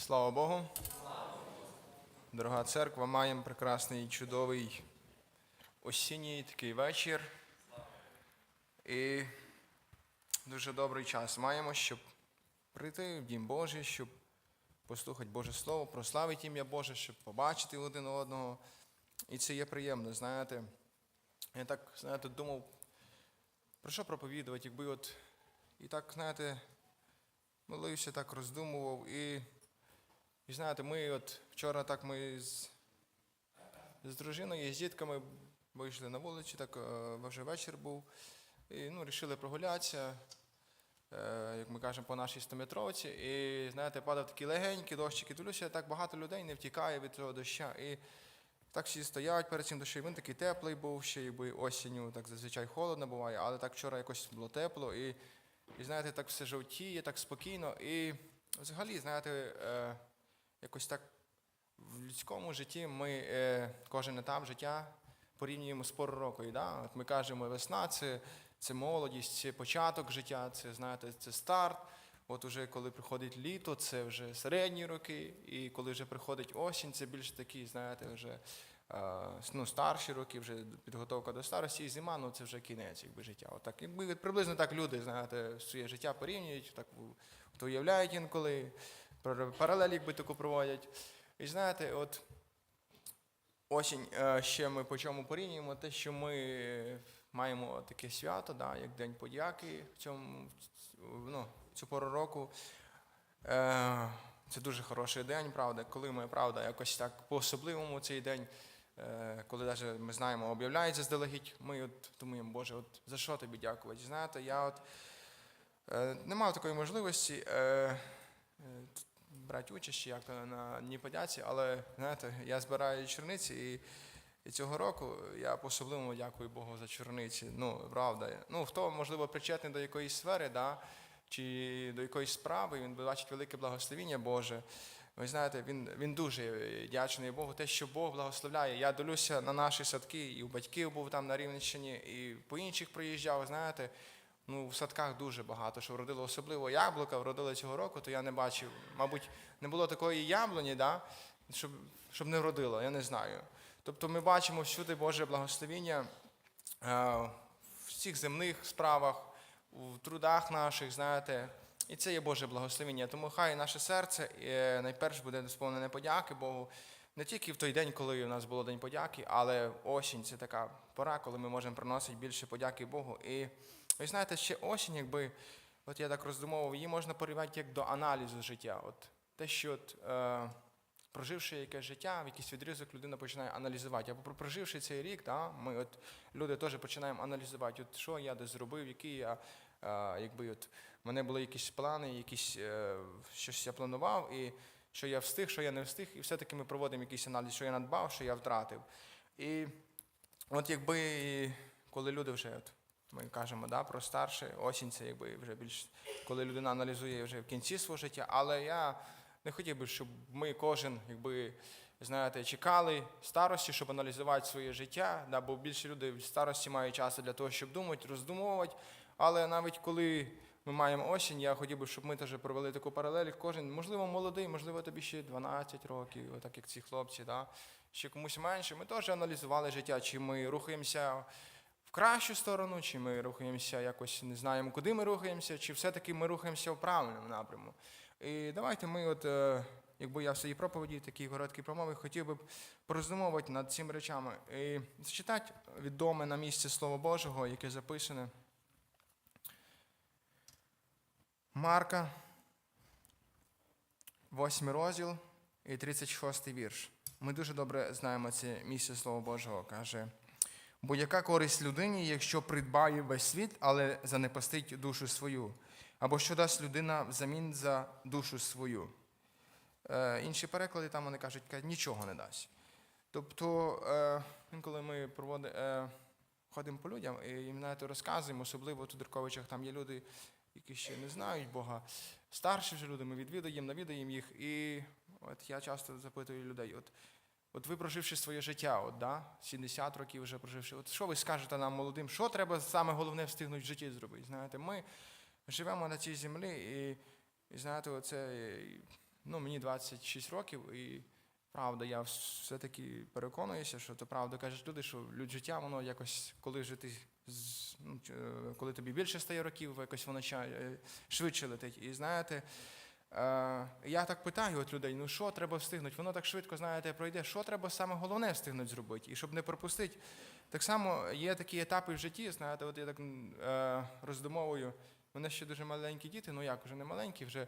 Слава Богу. Дорога церква, маємо прекрасний чудовий осінній такий вечір. І дуже добрий час маємо, щоб прийти в Дім Божий, щоб послухати Боже Слово, прославити ім'я Боже, щоб побачити один одного. І це є приємно, знаєте. Я так, знаєте, думав, про що проповідувати, якби от і так, знаєте, молився, так роздумував. І, і знаєте, ми от вчора так ми з, з дружиною і з дітками вийшли на вулицю, так е, вже вечір був. І ну, вирішили прогулятися, е, як ми кажемо, по нашій стометровці. І знаєте, падав такий легенький дощик, і дивлюся, так багато людей не втікає від цього доща. І так всі стоять перед цим дощем. Він такий теплий був, ще якби осінню, так зазвичай холодно буває, але так вчора якось було тепло. І, і знаєте, так все жовтіє, так спокійно. І взагалі, знаєте, е, якось так в людському житті ми е, кожен етап життя порівнюємо з пору року. Да? От ми кажемо, весна це, це молодість, це початок життя, це знаєте, це старт. От уже коли приходить літо, це вже середні роки, і коли вже приходить осінь, це більш такі, знаєте, вже е, ну, старші роки, вже підготовка до старості, і зима, ну це вже кінець якби, життя. Отак, якби приблизно так люди, знаєте, своє життя порівнюють, так хто уявляють інколи, пар- паралель якби таку проводять. І знаєте, от осінь е, ще ми по чому порівнюємо, те, що ми маємо таке свято, да, як День подяки в цьому ну, цю пору року. Е, Це дуже хороший день, правда, коли ми, правда, якось так по-особливому цей день, е, коли навіть ми знаємо, об'являють заздалегідь, ми от думаємо, Боже, от за що тобі дякувати? Знаєте, я от не мав такої можливості брати участь як то на Дні подяці, але знаєте, я збираю чорниці і. І цього року я по-особливому дякую Богу за чорниці. Ну, правда. Ну, хто, можливо, причетний до якоїсь сфери, да, чи до якоїсь справи, він бачить велике благословіння Боже. Ви знаєте, він, він дуже вдячний Богу, те, що Бог благословляє. Я дивлюся на наші садки, і у батьків був там на Рівненщині, і по інших приїжджав, знаєте. Ну, в садках дуже багато, що вродило особливо яблука, вродили цього року, то я не бачив. Мабуть, не було такої яблуні, да, щоб, щоб не вродило, я не знаю. Тобто ми бачимо всюди Боже благословіння е, в всіх земних справах, у трудах наших, знаєте. І це є Боже благословіння. Тому хай наше серце е, найперш буде сповнене подяки Богу. Не тільки в той день, коли у нас було День подяки, але осінь це така пора, коли ми можемо приносити більше подяки Богу. І ви знаєте, ще осінь, якби, от я так роздумовував, її можна порівняти як до аналізу життя. От те, що от, е, проживши якесь життя, в якийсь відрізок людина починає аналізувати. Або про- проживши цей рік, да, ми от, люди теж починаємо аналізувати, от, що я десь зробив, які я, е, якби от, в мене були якісь плани, якісь, е, щось я планував, і що я встиг, що я не встиг, і все-таки ми проводимо якийсь аналіз, що я надбав, що я втратив. І от якби коли люди вже, от, ми кажемо да, про старше, осінь це якби вже більш, коли людина аналізує вже в кінці свого життя, але я не хотів би, щоб ми кожен, якби, знаєте, чекали старості, щоб аналізувати своє життя, да, бо більше люди в старості мають часу для того, щоб думати, роздумовувати. Але навіть коли ми маємо осінь, я хотів би, щоб ми теж провели таку паралель. Кожен, можливо, молодий, можливо, тобі ще 12 років, отак як ці хлопці, да, ще комусь менше. Ми теж аналізували життя, чи ми рухаємося в кращу сторону, чи ми рухаємося якось не знаємо, куди ми рухаємося, чи все-таки ми рухаємося в правильному напряму. І давайте ми, от, е, якби я в своїй проповіді, такій короткій промові, хотів би пороздумовувати над цими речами і зачитати відоме на місці Слова Божого, яке записане. Марка, 8 розділ і 36 вірш. Ми дуже добре знаємо це місце Слова Божого. Каже, бо яка користь людині, якщо придбає весь світ, але занепастить душу свою? Або що дасть людина взамін за душу свою? Е, інші переклади там вони кажуть, нічого не дасть. Тобто, е, інколи ми проводи, е, ходимо по людям і їм навіть розказуємо, особливо тут в Дерковичах там є люди, які ще не знають Бога. Старші вже люди, ми відвідуємо, навідаємо їх. І от я часто запитую людей: от, от ви проживши своє життя, от, да, 70 років вже проживши, от що ви скажете нам молодим, що треба саме головне встигнути в житті зробити? Знаєте, ми живемо на цій землі, і, і знаєте, оце, ну, мені 26 років, і правда, я все-таки переконуюся, що то правда кажуть люди, що люд життя, воно якось, коли жити, ну, е, коли тобі більше стає років, якось воно е, швидше летить. І знаєте, я так питаю от людей, ну що треба встигнути? Воно так швидко, знаєте, пройде. Що треба саме головне встигнути зробити? І щоб не пропустити. Так само є такі етапи в житті, знаєте, от я так е, роздумовую. У мене ще дуже маленькі діти, ну як, вже не маленькі, вже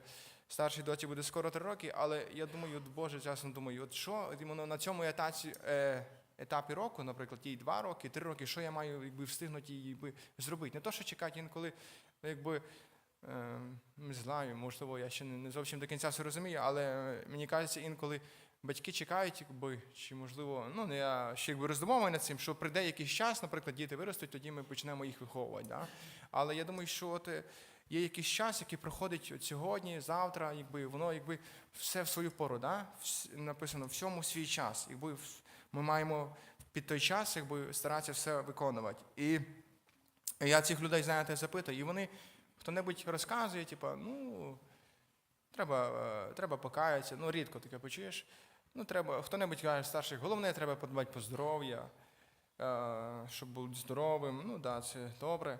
старшій доці буде скоро три роки, але я думаю, от, Боже, часом думаю, от що от на цьому етапі, е, етапі року, наприклад, їй два роки, три роки, що я маю якби, встигнути якби, зробити? Не то, що чекати інколи, якби. Е, Не знаю, можливо, я ще не не зовсім до кінця все розумію, але е, мені кажеться, інколи батьки чекають, якби, чи можливо, ну я ще якби роздумовую над цим, що прийде якийсь час, наприклад, діти виростуть, тоді ми почнемо їх виховувати. Да? Але я думаю, що от е, є якийсь час, який проходить от сьогодні, завтра, якби воно якби все в свою пору, да? Написано всьому свій час. Якби ми маємо під той час якби, старатися все виконувати. І я цих людей, знаєте, запитую, і вони хто-небудь розказує, типа, ну, треба, е, треба покаятися, ну, рідко таке почуєш. Ну, треба, хто-небудь каже старших, головне, треба подбати по здоров'я, е, щоб бути здоровим. Ну, да, це добре.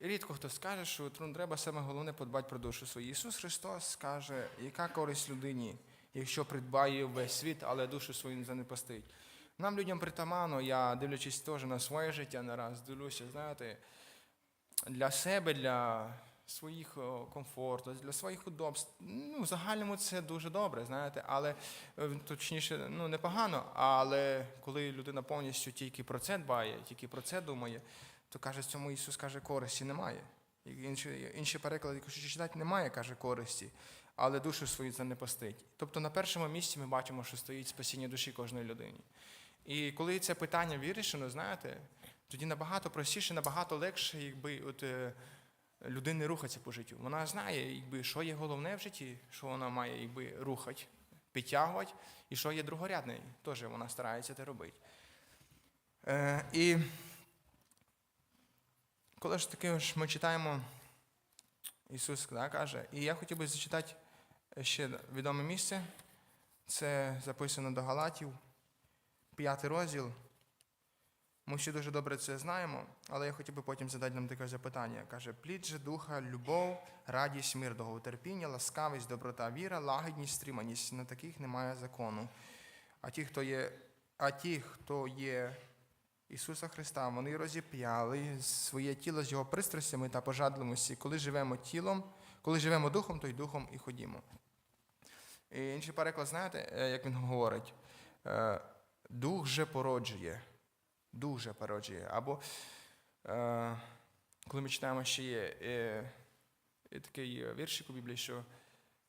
Рідко хто скаже, що треба саме головне подбати про душу свою. Ісус Христос скаже, яка користь людині, якщо придбає весь світ, але душу свою не занепастить. Нам, людям притаманно, я дивлячись теж на своє життя не раз, дивлюся, знаєте, для себе, для своїх комфорту, для своїх удобств. Ну, в загальному це дуже добре, знаєте, але е, точніше, ну непогано. Але коли людина повністю тільки про це дбає, тільки про це думає, то каже, цьому Ісус каже, користі немає. Інші, інші переклади, якщо читати, немає, каже, користі, але душу свою це не постить. Тобто на першому місці ми бачимо, що стоїть спасіння душі кожної людини. І коли це питання вирішено, знаєте, тоді набагато простіше, набагато легше, якби от, е, людини рухатися по життю. Вона знає, якби, що є головне в житті, що вона має якби, рухати, підтягувати, і що є другорядне. Теж вона старається це робити. Е, і коли ж таки ж ми читаємо, Ісус да, каже, і я хотів би зачитати ще відоме місце. Це записано до Галатів, п'ятий розділ. Ми всі дуже добре це знаємо, але я хотів би потім задати нам таке запитання. Каже, плід же духа, любов, радість, мир, довготерпіння, ласкавість, доброта, віра, лагідність, стриманість. На таких немає закону. А ті, хто є, а ті, хто є Ісуса Христа, вони розіп'яли своє тіло з його пристрастями та пожадливості. Коли живемо тілом, коли живемо духом, то й духом і ходімо. І інший переклад, знаєте, е, як він говорить? Е, Дух же породжує. Дух же породжує. Або е, коли ми читаємо, ще є е, е, такий віршик у Біблії, що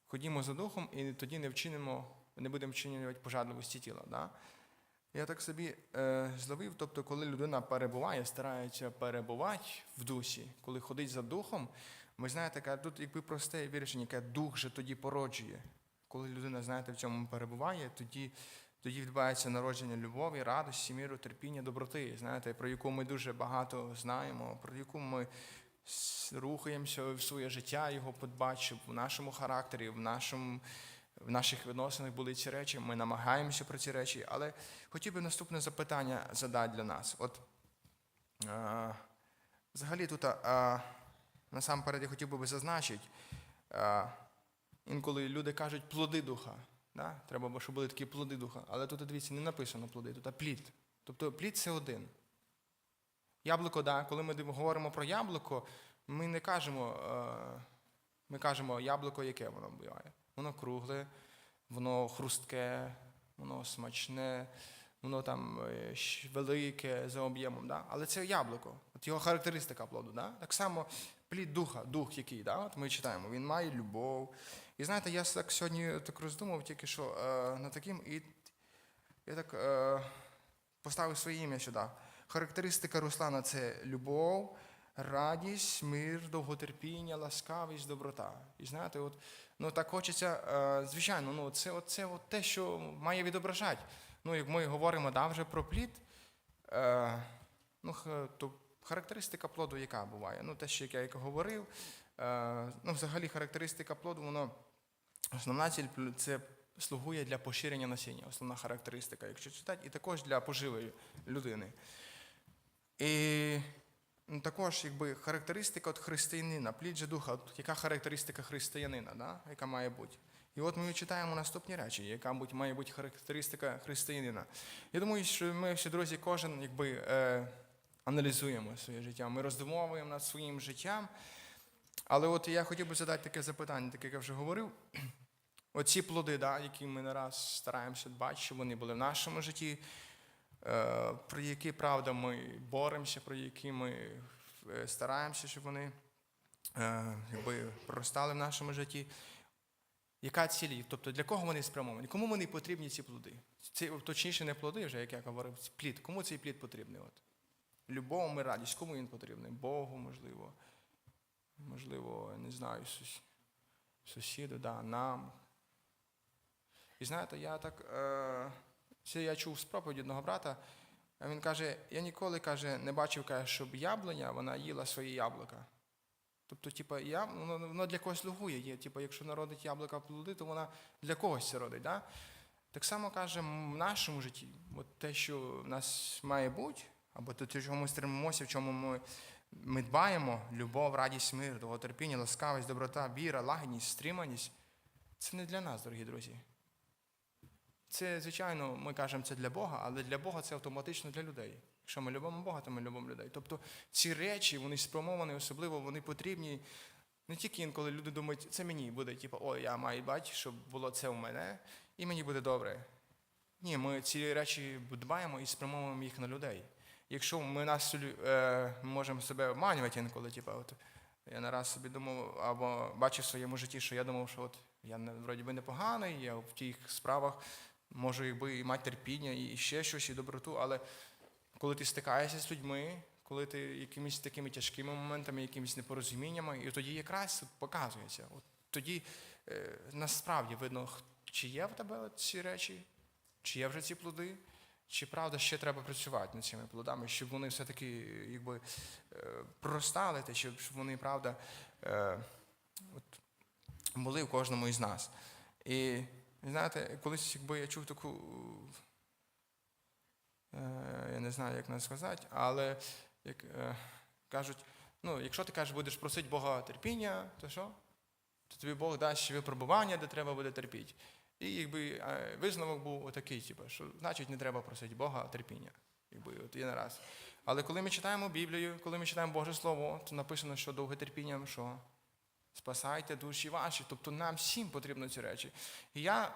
ходімо за духом і тоді не вчинимо, не будемо вчинювати пожадливості тіла. Да? Я так собі е, зловив, тобто, коли людина перебуває, старається перебувати в дусі, коли ходить за духом, ми знаєте, тут якби просте вирішення, яке дух же тоді породжує. Коли людина, знаєте, в цьому перебуває, тоді, тоді відбувається народження любові, радості, міру, терпіння, доброти, знаєте, про яку ми дуже багато знаємо, про яку ми рухаємося в своє життя, його подбати, щоб в нашому характері, в нашому в наших відносинах були ці речі, ми намагаємося про ці речі, але хотів би наступне запитання задати для нас. От е, взагалі тут е, насамперед я хотів би зазначити, е, інколи люди кажуть плоди духа. Да? Треба, щоб були такі плоди духа. Але тут, дивіться, не написано плоди, тут а плід. Тобто плід це один. Яблуко, да, коли ми говоримо про яблуко, ми не кажемо, е, ми кажемо яблуко, яке воно буває. Воно кругле, воно хрустке, воно смачне, воно там е, велике за об'ємом. Да? Але це яблуко, от його характеристика плоду. Да? Так само плід духа, дух який, да? от ми читаємо, він має любов. І знаєте, я так сьогодні так роздумав тільки що е, над таким, і я так е, поставив своє ім'я сюди. Характеристика Руслана це любов, радість, мир, довготерпіння, ласкавість, доброта. І знаєте, от, ну так хочеться, е, звичайно, ну це, от, це от те, що має відображати. Ну, як ми говоримо да, вже про плід, е, ну, то характеристика плоду, яка буває? Ну, те, що як я говорив, е, ну, взагалі характеристика плоду, воно Основна ціль це слугує для поширення насіння, основна характеристика, якщо читати, і також для поживи людини. І також якби, характеристика от християнина, плід же духа, от яка характеристика християнина, да? яка має бути. І от ми читаємо наступні речі, яка має бути характеристика християнина. Я думаю, що ми всі друзі, кожен якби, е, аналізуємо своє життя, ми роздумовуємо над своїм життям. Але от я хотів би задати таке запитання, таке як я вже говорив. Оці плоди, да, які ми не раз стараємося дбати, щоб вони були в нашому житті, е, про які, правда, ми боремося, про які ми е, стараємося, щоб вони е, якби, проростали в нашому житті. Яка ціль? Тобто для кого вони спрямовані? Кому вони потрібні ці плоди? Це точніше не плоди, вже як я говорив, плід. Кому цей плід потрібний? От? Любов і радість, кому він потрібний? Богу, можливо. Можливо, не знаю, сус- сусіду, да, нам. І знаєте, я так. Е, я чув з проповіді одного брата. Він каже: я ніколи каже, не бачив, каже, щоб яблуня вона їла свої яблука. Тобто, типа, я, воно, воно для когось слугує. Є, типа, якщо народить яблука плоди, то вона для когось це родить. Да? Так само каже, в нашому житті, от те, що в нас має бути, або те, чого ми стремимося, в чому ми, ми дбаємо, любов, радість, мир, довготерпіння, ласкавість, доброта, віра, лагідність, стриманість, це не для нас, дорогі друзі. Це, звичайно, ми кажемо, це для Бога, але для Бога це автоматично для людей. Якщо ми любимо Бога, то ми любимо людей. Тобто ці речі, вони спрямовані, особливо вони потрібні не тільки інколи люди думають, це мені буде, типу, о, я маю бачити, щоб було це у мене, і мені буде добре. Ні, ми ці речі дбаємо і спрямовуємо їх на людей. Якщо ми нас е, можемо себе обманювати інколи, типу, от я не раз собі думав, або бачив в своєму житті, що я думав, що от я вроді би непоганий, я в тих справах можу якби і мати терпіння, і ще щось, і доброту, але коли ти стикаєшся з людьми, коли ти якимись такими тяжкими моментами, якимись непорозуміннями, і тоді якраз показується. От тоді е, насправді видно, чи є в тебе ці речі, чи є вже ці плоди, чи правда ще треба працювати над цими плодами, щоб вони все-таки якби, е, проростали, та щоб щоб вони, правда, е, от, були в кожному із нас. І знаєте, колись якби я чув таку е, я не знаю, як нас сказати, але як е, кажуть, ну, якщо ти кажеш, будеш просити Бога терпіння, то що? То тобі Бог дасть випробування, де треба буде терпіти. І якби е, висновок був отакий, типу, що значить не треба просити Бога терпіння. Якби, от є не раз. Але коли ми читаємо Біблію, коли ми читаємо Боже Слово, то написано, що довготерпінням що? Спасайте душі ваші. Тобто нам всім потрібно ці речі. І я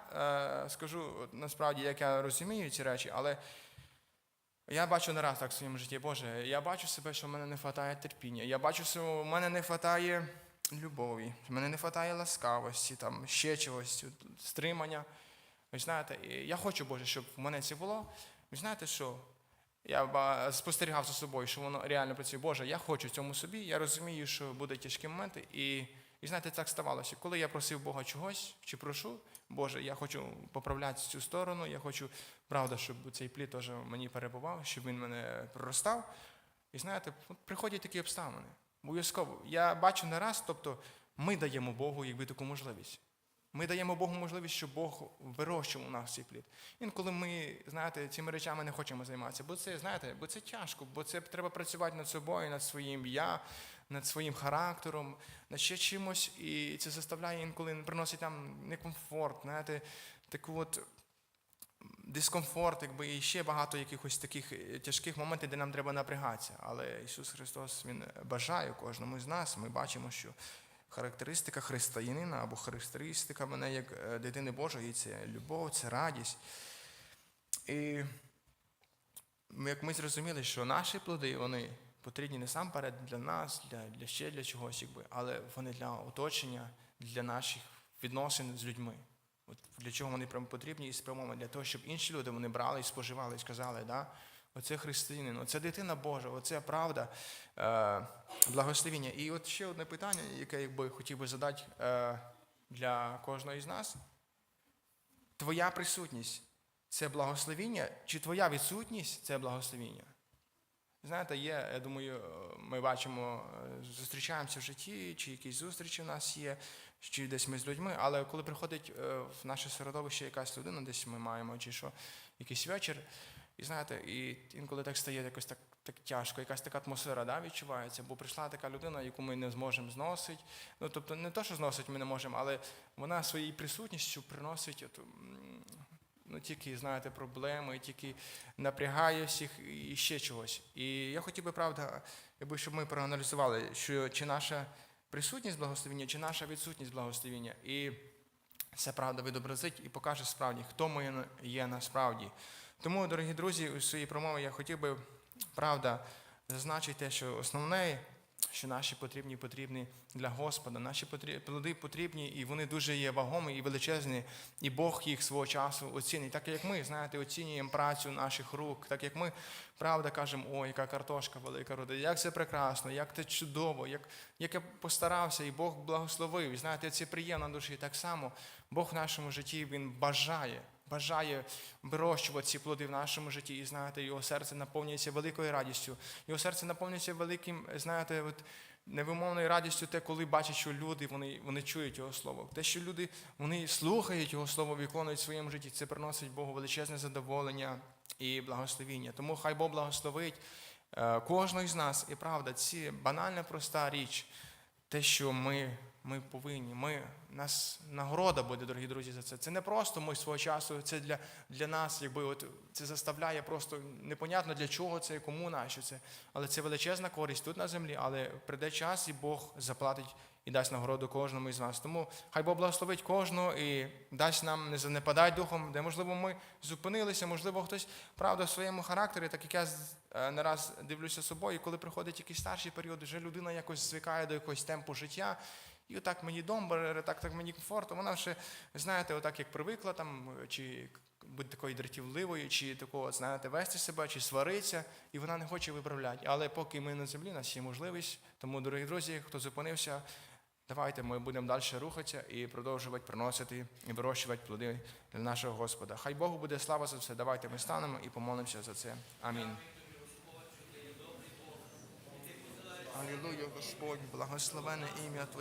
е, скажу насправді, як я розумію ці речі, але я бачу не раз так в своєму житті, Боже, я бачу себе, що в мене не вистачає терпіння. Я бачу, що в мене не вистачає любові, в мене не вистачає ласкавості, там, ще чогось, стримання. Ви знаєте, я хочу, Боже, щоб в мене це було. Ви знаєте, що я спостерігав за собою, що воно реально працює. Боже, я хочу цьому собі. Я розумію, що будуть тяжкі моменти. І, і знаєте, так ставалося. Коли я просив Бога чогось чи прошу, Боже, я хочу поправляти цю сторону, я хочу, правда, щоб цей плід теж мені перебував, щоб він мене проростав. І знаєте, приходять такі обставини. Обов'язково. Я бачу не раз, тобто ми даємо Богу якби таку можливість. Ми даємо Богу можливість, щоб Бог вирощував у нас цей плід. Інколи ми, знаєте, цими речами не хочемо займатися, бо це, знаєте, бо це тяжко, бо це треба працювати над собою, над своїм я, над своїм характером, над ще чимось, і це заставляє інколи приносить нам некомфорт, знаєте, таку от дискомфорт, якби і ще багато якихось таких е, тяжких моментів, де нам треба напрягатися. Але Ісус Христос Він бажає кожному з нас. Ми бачимо, що характеристика християнина або характеристика мене як е, дитини Божої це любов, це радість. І як ми зрозуміли, що наші плоди, вони потрібні насамперед для нас, для, для ще для чогось, якби, але вони для оточення, для наших відносин з людьми. От для чого вони прям потрібні і спрямовані? Для того, щоб інші люди вони брали і споживали і сказали, да, оце християнин, оце дитина Божа, оце правда, е, благословіння. І от ще одне питання, яке якби хотів би задати е, для кожного із нас. Твоя присутність це благословіння, чи твоя відсутність це благословіння? Знаєте, є, я думаю, е, ми бачимо, е, зустрічаємося в житті, чи якісь зустрічі в нас є, чи десь ми з людьми, але коли приходить е, в наше середовище якась людина, десь ми маємо, чи що, якийсь вечір, і знаєте, і інколи так стає якось так, так тяжко, якась така атмосфера да, відчувається, бо прийшла така людина, яку ми не зможемо зносити. Ну, тобто не то, що зносить ми не можемо, але вона своєю присутністю приносить ну, тільки, знаєте, проблеми, тільки напрягає всіх і ще чогось. І я хотів би, правда, якби, щоб ми проаналізували, що чи наша присутність благословіння, чи наша відсутність благословіння. І це правда відобразить і покаже справді, хто ми є насправді. Тому, дорогі друзі, у своїй промові я хотів би, правда, зазначити те, що основне, що наші потрібні потрібні для Господа, наші плоди потрібні, і вони дуже є вагомі і величезні, і Бог їх свого часу оцінить. Так як ми, знаєте, оцінюємо працю наших рук, так як ми, правда, кажемо, о, яка картошка велика родить, як це прекрасно, як це чудово, як, як я постарався, і Бог благословив. І знаєте, це приємно душі. Так само Бог в нашому житті Він бажає. Бажає вирощувати ці плоди в нашому житті, і знаєте, його серце наповнюється великою радістю. Його серце наповнюється великим, знаєте, от невимовною радістю, те, коли бачать, що люди вони, вони чують його слово. Те, що люди вони слухають його слово, виконують в своєму житті, це приносить Богу величезне задоволення і благословіння. Тому хай Бог благословить е, кожного з нас. І правда, ці банальна проста річ, те, що ми, ми повинні, ми, нас нагорода буде, дорогі друзі, за це. Це не просто ми свого часу, це для, для нас, якби от це заставляє просто непонятно для чого це і кому нащо це. Але це величезна користь тут на землі, але прийде час, і Бог заплатить і дасть нагороду кожному із нас. Тому хай Бог благословить кожного і дасть нам не занепадати духом, де можливо ми зупинилися, можливо, хтось правда в своєму характері, так як я е, не раз дивлюся собою, коли приходить якийсь старший період, вже людина якось звикає до якогось темпу життя. І отак мені дом бере, так, так мені комфортно. Вона вже, знаєте, отак як привикла там, чи бути такою дратівливою, чи такого, знаєте, вести себе, чи сваритися, і вона не хоче виправляти. Але поки ми на землі, у нас є можливість. Тому, дорогі друзі, хто зупинився, давайте ми будемо далі рухатися і продовжувати приносити і вирощувати плоди для нашого Господа. Хай Богу буде слава за все. Давайте ми станемо і помолимося за це. Амінь. Алілуя, Господь, благословене ім'я Твоє.